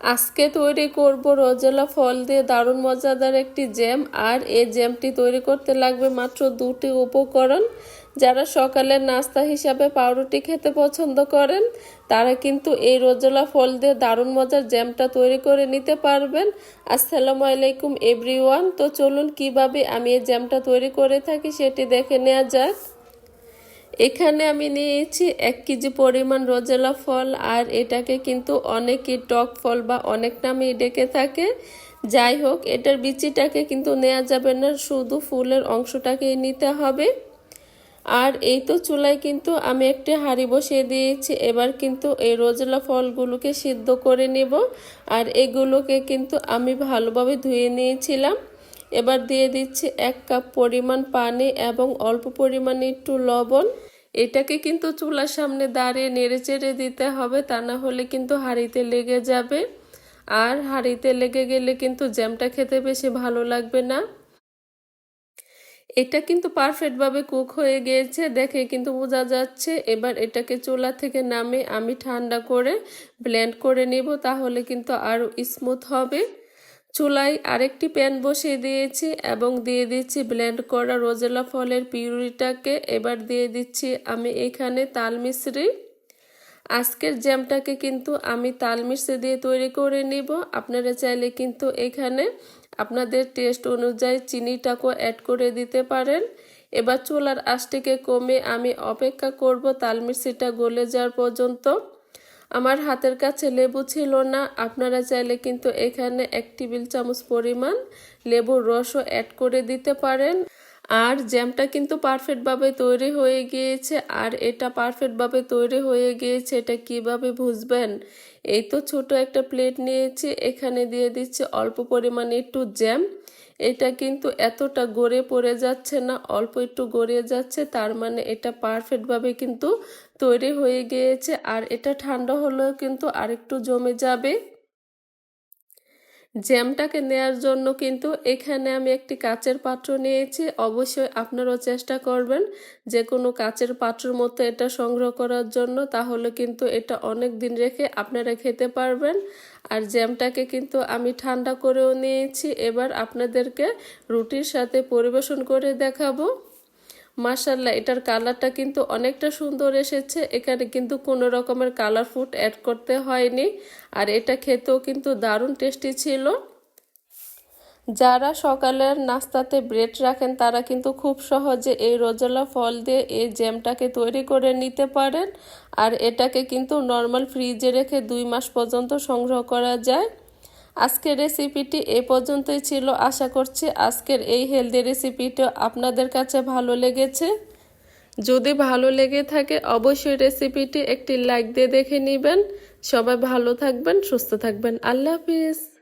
আজকে তৈরি করব রোজেলা ফল দিয়ে দারুণ মজাদার একটি জ্যাম, আর এই জ্যামটি তৈরি করতে লাগবে মাত্র দুটি উপকরণ। যারা সকালের নাস্তা হিসাবে পাউরুটি খেতে পছন্দ করেন, তারা কিন্তু এই রোজেলা ফল দিয়ে দারুণ মজার জ্যামটা তৈরি করে নিতে পারবেন। আসসালামু আলাইকুম এভরিওয়ান, তো চলুন কীভাবে আমি এই জ্যামটা তৈরি করে থাকি সেটি দেখে নেওয়া যাক। এখানে আমি নিয়েছি এক কেজি পরিমাণ রোজেলা ফল, আর এটাকে কিন্তু অনেকই টক ফল বা অনেক নামে ডেকে থাকে। যাই হোক, এটার বিচিটাকে কিন্তু নেওয়া যাবে না, শুধু ফুলের অংশটাকেই নিতে হবে। আর এই তো চুলায় কিন্তু আমি একটি হাঁড়ি বসিয়ে দিয়েছি, এবার কিন্তু এই রোজেলা ফলগুলোকে সিদ্ধ করে নেব। আর এগুলোকে কিন্তু আমি ভালোভাবে ধুয়ে নিয়েছিলাম। এবার দিয়ে দিচ্ছি এক কাপ পরিমাণ পানি এবং অল্প পরিমাণে একটু লবণ। এটাকে কিন্তু চুলার সামনে দাঁড়িয়ে নেড়ে চেড়ে দিতে হবে, তা না হলে কিন্তু হাঁড়িতে লেগে যাবে। আর হাঁড়িতে লেগে গেলে কিন্তু জ্যামটা খেতে বেশি ভালো লাগবে না। এটা কিন্তু পারফেক্টভাবে কুক হয়ে গিয়েছে দেখে কিন্তু বোঝা যাচ্ছে। এবার এটাকে চুলা থেকে নামে আমি ঠান্ডা করে ব্লেন্ড করে নিব, তাহলে কিন্তু আরও স্মুথ হবে। চুলায় আরেকটি প্যান বসিয়ে দিয়েছি এবং দিয়ে দিচ্ছি ব্লেন্ড করা রোজেলা ফলের পিউরিটাকে। এবার দিয়ে দিচ্ছি আমি এখানে তাল মিশ্রি। আজকের জ্যামটাকে কিন্তু আমি তাল মিশ্রি দিয়ে তৈরি করে নিব। আপনারা চাইলে কিন্তু এখানে আপনাদের টেস্ট অনুযায়ী চিনিটাকেও অ্যাড করে দিতে পারেন। এবার চুলার আঁচটিকে কমে আমি অপেক্ষা করব তাল মিশ্রিটা গলে যাওয়ার পর্যন্ত। আমার হাতের কাছে লেবু ছিল না। আপনারা চাইলে কিন্তু এখানে এক টেবিল চামচ পরিমাণ লেবুর রসও অ্যাড করে দিতে পারেন। আর জ্যামটা কিন্তু পারফেক্টভাবে তৈরি হয়ে গিয়েছে, আর এটা পারফেক্টভাবে তৈরি হয়ে গিয়েছে, এটা কীভাবে বুঝবেন? এই তো ছোট একটা প্লেট নিয়েছি, এখানে দিয়ে দিচ্ছি অল্প পরিমাণে একটু জ্যাম। এটা কিন্তু এতটা গড়ে পড়ে যাচ্ছে না, অল্প একটু গড়িয়ে যাচ্ছে, তার মানে এটা পারফেক্টভাবে কিন্তু তৈরি হয়ে গিয়েছে, আর এটা ঠান্ডা হলেও কিন্তু আরেকটু জমে যাবে। জ্যামটাকে নেয়ার জন্য কিন্তু এখানে আমি একটি কাচের পাত্র নিয়েছি। অবশ্যই আপনারাও চেষ্টা করবেন যে কোনো কাচের পাত্রর মতো এটা সংগ্রহ করার জন্য, তাহলে কিন্তু এটা অনেক দিন রেখে আপনারা খেতে পারবেন। আর জ্যামটাকে কিন্তু আমি ঠান্ডা করেও নিয়েছি। এবার আপনাদেরকে রুটির সাথে পরিবেশন করে দেখাবো। মার্শাল্লাহ এটার কালারটা কিন্তু অনেকটা সুন্দর এসেছে। এখানে কিন্তু কোনো রকমের কালার ফুড অ্যাড করতে হয়নি। আর এটা খেতেও কিন্তু দারুণ টেস্টি ছিল। যারা সকালের নাস্তাতে ব্রেড রাখেন, তারা কিন্তু খুব সহজে এই রোজলা ফল দিয়ে এই জ্যামটাকে তৈরি করে নিতে পারেন। আর এটাকে কিন্তু নর্মাল ফ্রিজে রেখে দুই মাস পর্যন্ত সংগ্রহ করা যায়। আজকের রেসিপিটি এ পর্যন্তই ছিল। আশা করছি আজকের এই হেলদি রেসিপিটা আপনাদের কাছে ভালো লেগেছে। যদি ভালো লেগে থাকে, অবশ্যই রেসিপিটি একটি লাইক দিয়ে দেখে নেবেন। সবাই ভালো থাকবেন, সুস্থ থাকবেন। আল্লাহ হাফিজ।